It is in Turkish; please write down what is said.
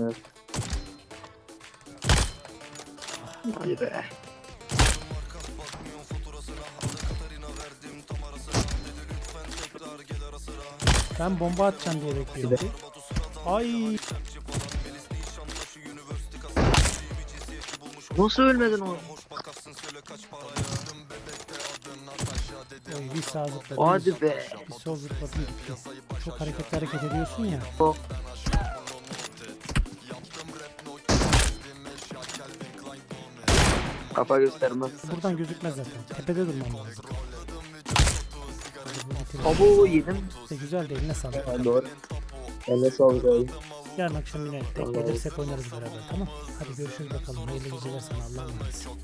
Evet. Hadi be. Ben bomba atacağım diye bekliyorum. Ay Nasıl ölmedin oğlum? oy bir sağ zıpladım. Hadi be. Bir sol zıpladım. Çok hareketli hareket ediyorsun ya. Çok. Kafa göstermez. Buradan gözükmez zaten. Tepede durmam lazım. Abo yedim. İşte güzel de eline sağlık. Ha, doğru. Eline sağlık abi. Yarın akşam yine denk gelirsek oynarız beraber tamam. Hadi görüşürüz bakalım. Hayırlı geceler sana Allah'a emanet.